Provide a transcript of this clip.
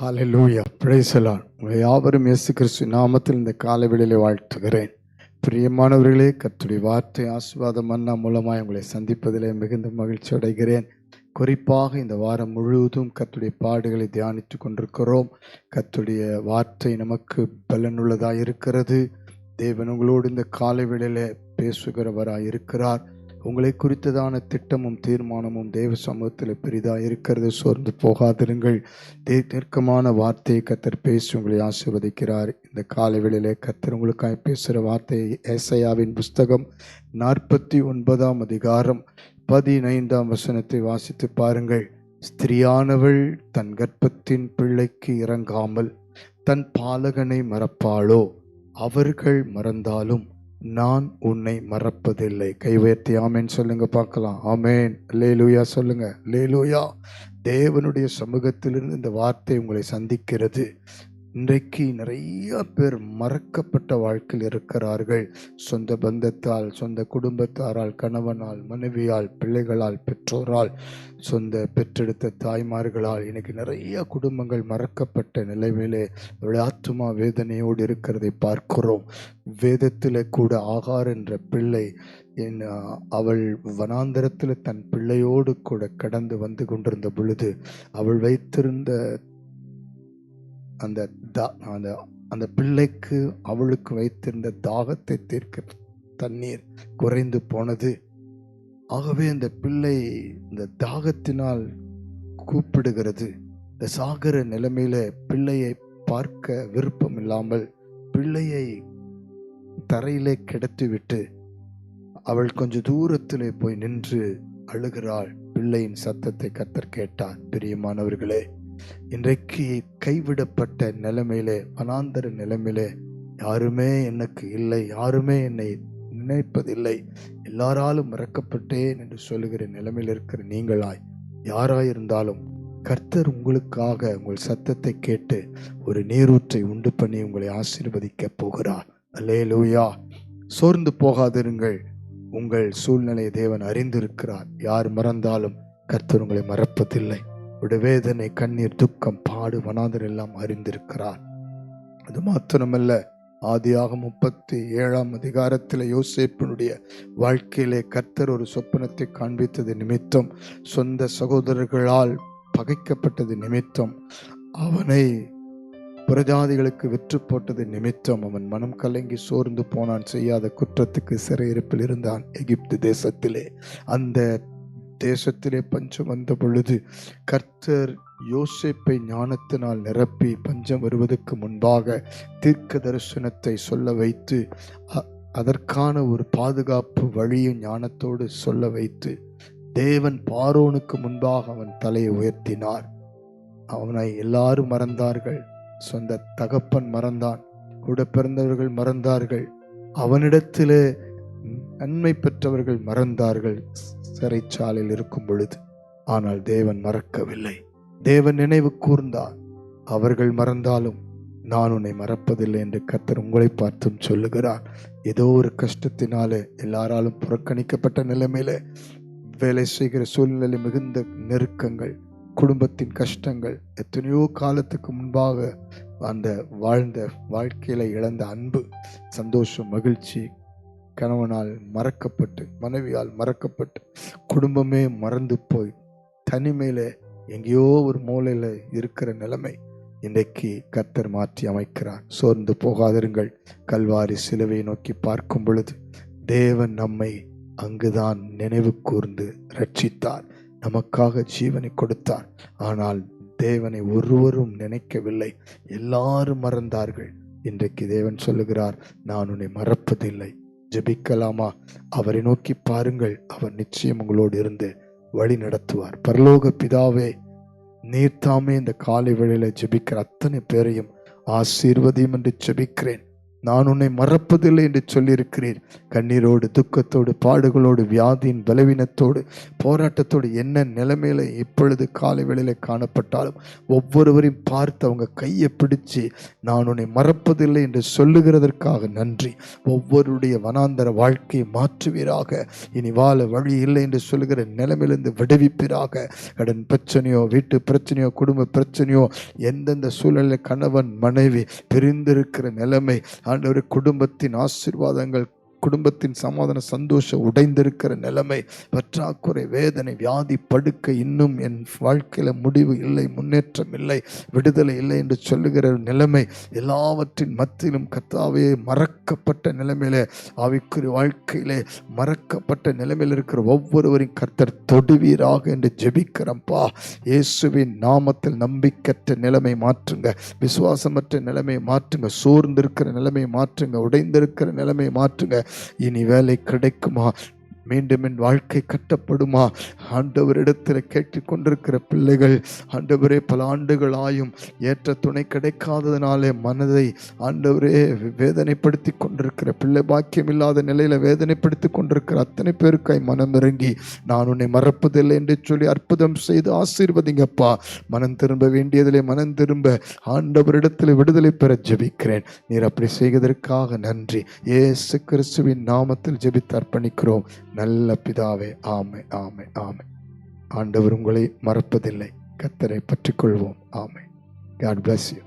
Hallelujah praise the உங்களை யாவரும் இயேசு கிறிஸ்து நாமத்தில் இந்த காலவெளியிலே வாழ்த்துகிறேன். பிரியமானவர்களே கத்துடைய வார்த்தை ஆசீர்வாதம் மன்னா மூலமாக உங்களை சந்திப்பதிலே மிகுந்த மகிழ்ச்சி அடைகிறேன். குறிப்பாக இந்த வாரம் முழுவதும் கத்துடைய பாடுகளை தியானித்து கொண்டிருக்கிறோம். கத்துடைய வார்த்தை நமக்கு பலனுள்ளதாக இருக்கிறது தேவன் உங்களோடு இந்த காலவெளியிலே பேசுகிறவராக இருக்கிறார் உங்களை குறித்ததான திட்டமும் தீர்மானமும் தேவ சமூகத்தில் பெரிதாக இருக்கிறது. சோர்ந்து போகாதிருங்கள். தே தீர்க்கமான வார்த்தையை கத்தர் பேசி உங்களை ஆசிர்வதிக்கிறார். இந்த காலவெளியிலே கத்தர் உங்களுக்காக பேசுகிற வார்த்தை ஏசையாவின் புஸ்தகம் நாற்பத்தி ஒன்பதாம் அதிகாரம் பதினைந்தாம் வசனத்தை வாசித்து பாருங்கள். ஸ்திரியானவள் தன் கர்ப்பத்தின் பிள்ளைக்கு இறங்காமல் தன் பாலகனை மறப்பாளோ? அவர்கள் மறந்தாலும் நான் உன்னை மறப்பதில்லை. கை உயர்த்தி ஆமேன். சொல்லுங்க பார்க்கலாம். ஆமேன். லேலூயா சொல்லுங்க. லேலூயா தேவனுடைய சமூகத்திலிருந்து இந்த வார்த்தை உங்களை சந்திக்கிறது. இன்றைக்கு நிறைய பேர் மறக்கப்பட்ட வாழ்க்கையில் இருக்கிறார்கள். சொந்த பந்தத்தால் சொந்த குடும்பத்தாரால் கணவனால் மனைவியால் பிள்ளைகளால் பெற்றோரால் சொந்த பெற்றெடுத்த தாய்மார்களால் இன்னைக்கு நிறைய குடும்பங்கள் மறக்கப்பட்ட நிலைமையிலே ஆத்மா வேதனையோடு இருக்கிறதை பார்க்கிறோம். வேதத்தில் கூட ஆகார் என்ற பிள்ளை என் அவள் வனாந்தரத்தில் தன் பிள்ளையோடு கூட கடந்து வந்து கொண்டிருந்த பொழுது அவள் வைத்திருந்த அந்த தா அந்த அந்த பிள்ளைக்கு அவளுக்கு வைத்திருந்த தாகத்தை தீர்க்க தண்ணீர் குறைந்து போனது. ஆகவே அந்த பிள்ளை இந்த தாகத்தினால் கூப்பிடுகிறது. இந்த சாகர நிலைமையில பிள்ளையை பார்க்க விருப்பம் இல்லாமல் பிள்ளையை தரையிலே கிடத்திவிட்டு அவள் கொஞ்ச தூரத்திலே போய் நின்று அழுகிறாள். பிள்ளையின் சத்தத்தை கத்தர் கேட்டார். பிரியமானவர்களே இன்றைக்கு கைவிடப்பட்ட நிலைமையிலே வனாந்தர நிலைமையிலே யாருமே எனக்கு இல்லை யாருமே என்னை நினைப்பதில்லை. எல்லாராலும் மறக்கப்பட்டேன் என்று சொல்லுகிற நிலைமையில் இருக்கிற நீங்களாய் யாராயிருந்தாலும் கர்த்தர் உங்களுக்காக உங்கள் சத்தத்தை கேட்டு ஒரு நீரூற்றை உண்டு பண்ணி உங்களை ஆசீர்வதிக்கப் போகிறார். அல்லே லூயா சோர்ந்து போகாதிருங்கள். உங்கள் சூழ்நிலையை தேவன் அறிந்திருக்கிறார். யார் மறந்தாலும் கர்த்தர் உங்களை மறப்பதில்லை. உடைய வேதனை கண்ணீர் துக்கம் பாடு வனாதர் எல்லாம் அறிந்திருக்கிறார். அது மாத்திரமல்ல ஆதியாக முப்பத்தி ஏழாம் அதிகாரத்தில் யோசேப்பினுடைய வாழ்க்கையிலே கர்த்தர் ஒரு சொப்பனத்தை காண்பித்தது நிமித்தம் சொந்த சகோதரர்களால் பகைக்கப்பட்டது நிமித்தம் அவனை புரஜாதிகளுக்கு விற்று போட்டது நிமித்தம் அவன் மனம் கலங்கி சோர்ந்து போனான் செய்யாத குற்றத்துக்கு சிறையிருப்பில் இருந்தான் எகிப்து தேசத்திலே. அந்த தேசத்திலே பஞ்சம் வந்த பொழுது கர்த்தர் யோசிப்பை ஞானத்தினால் நிரப்பி பஞ்சம் வருவதற்கு முன்பாக தீர்க்க தரிசனத்தை சொல்ல வைத்து அதற்கான ஒரு பாதுகாப்பு வழியும் ஞானத்தோடு சொல்ல வைத்து தேவன் பாரோனுக்கு முன்பாக அவன் தலையை உயர்த்தினார். அவனை எல்லாரும் மறந்தார்கள். சொந்த தகப்பன் மறந்தான். கூட பிறந்தவர்கள் மறந்தார்கள். அவனிடத்திலே நன்மை பெற்றவர்கள் மறந்தார்கள். சிறைச்சாலையில் இருக்கும் பொழுது ஆனால் தேவன் மறக்கவில்லை. தேவன் நினைவு கூர்ந்தார். அவர்கள் மறந்தாலும் நான் உன்னை மறப்பதில்லை என்று கத்தர் உங்களை பார்த்தும் சொல்லுகிறார். ஏதோ ஒரு கஷ்டத்தினாலே எல்லாராலும் புறக்கணிக்கப்பட்ட நிலைமையில வேலை செய்கிற சூழ்நிலை மிகுந்த நெருக்கங்கள் குடும்பத்தின் கஷ்டங்கள் எத்தனையோ காலத்துக்கு முன்பாக அந்த வாழ்ந்த வாழ்க்கையில இழந்த அன்பு சந்தோஷம் மகிழ்ச்சி கணவனால் மறக்கப்பட்டு மனைவியால் மறக்கப்பட்டு குடும்பமே மறந்து போய் தனிமையில் எங்கேயோ ஒரு மூலையில் இருக்கிற நிலைமை இன்றைக்கு கத்தர் மாற்றி அமைக்கிறார். சோர்ந்து போகாதிருங்கள். கல்வாரி சிலுவை நோக்கி பார்க்கும் பொழுது தேவன் நம்மை அங்குதான் நினைவு கூர்ந்து ரட்சித்தார் நமக்காக ஜீவனை கொடுத்தார். ஆனால் தேவனை ஒருவரும் நினைக்கவில்லை. எல்லாரும் மறந்தார்கள். இன்றைக்கு தேவன் சொல்லுகிறார் நான் உன்னை மறப்பதில்லை. ஜபிக்கலாமா? அவரை நோக்கி பாருங்கள். அவர் நிச்சயம் உங்களோடு இருந்து வழி நடத்துவார். பரலோக பிதாவே நீர் தாமே இந்த காலை வேளையில் ஜெபிக்கிற அத்தனை பேரையும் ஆசீர்வதியும் என்று ஜெபிக்கிறேன். நான் உன்னை மறப்பதில்லை என்று சொல்லியிருக்கிறீர் கண்ணீரோடு துக்கத்தோடு பாடுகளோடு வியாதியின் பலவீனத்தோடு போராட்டத்தோடு என்ன நிலைமையில் இப்பொழுது காலை வேளையில் காணப்பட்டாலும் ஒவ்வொருவரையும் பார்த்து அவங்க கையை பிடிச்சு நான் உன்னை மறப்பதில்லை என்று சொல்லுகிறதற்காக நன்றி. ஒவ்வொருடைய வனாந்தர வாழ்க்கையை மாற்றுவீராக. இனி வாழ வழி இல்லை என்று சொல்லுகிற நிலைமையிலிருந்து விடுவிப்பீராக. கடன் பிரச்சனையோ வீட்டு பிரச்சனையோ குடும்ப பிரச்சனையோ எந்தெந்த சூழலில் கணவன் மனைவி பிரிந்திருக்கிற நிலைமை ஆண்டவர் குடும்பத்தின் ஆசீர்வாதங்கள் குடும்பத்தின் சமாதான சந்தோஷம் உடைந்திருக்கிற நிலைமை பற்றாக்குறை வேதனை வியாதி படுக்க இன்னும் என் வாழ்க்கையில் முடிவு இல்லை முன்னேற்றம் இல்லை விடுதலை இல்லை என்று சொல்லுகிற நிலைமை எல்லாவற்றின் மத்தியிலும் கத்தாவே மறக்கப்பட்ட நிலைமையில ஆவிக்குரிய வாழ்க்கையிலே மறக்கப்பட்ட நிலைமையில் இருக்கிற ஒவ்வொருவரின் கர்த்தர் தொடுவீராக என்று ஜெபிக்கிறப்பா இயேசுவின் நாமத்தில் நம்பிக்கற்ற நிலைமை மாற்றுங்க விசுவாசமற்ற நிலைமை மாற்றுங்க சோர்ந்திருக்கிற நிலைமை மாற்றுங்க உடைந்திருக்கிற நிலைமை மாற்றுங்க. இனி வேலை கிடைக்குமா? மீண்டும் என் வாழ்க்கை கட்டப்படுமா? ஆண்டவரிடத்தில் கேட்டுக்கொண்டிருக்கிற பிள்ளைகள் ஆண்டவரே பல ஆண்டுகளாயும் ஏற்ற துணை கிடைக்காததினாலே மனதை ஆண்டவரே வேதனைப்படுத்தி கொண்டிருக்கிற பிள்ளை பாக்கியம் இல்லாத நிலையில வேதனைப்படுத்தி கொண்டிருக்கிற அத்தனை பேருக்காய் மனம் இறங்கி நான் உன்னை மறப்பதில்லை என்று சொல்லி அற்புதம் செய்து ஆசீர்வதிங்கப்பா. மனம் திரும்ப வேண்டியதிலே மனம் திரும்ப ஆண்டவரிடத்தில் விடுதலை பெற ஜெபிக்கிறேன். நீர் அப்படி செய்வதற்காக நன்றி. ஏசு கிறிஸ்துவின் நாமத்தில் ஜெபித்து அர்ப்பணிக்கிறோம். நல்ல பிதாவே ஆமை ஆமை ஆமை ஆண்டவர் உங்களை மறப்பதில்லை. கத்தரை பற்றிக்கொள்வோம். ஆமை காட் பிளஸ் யூ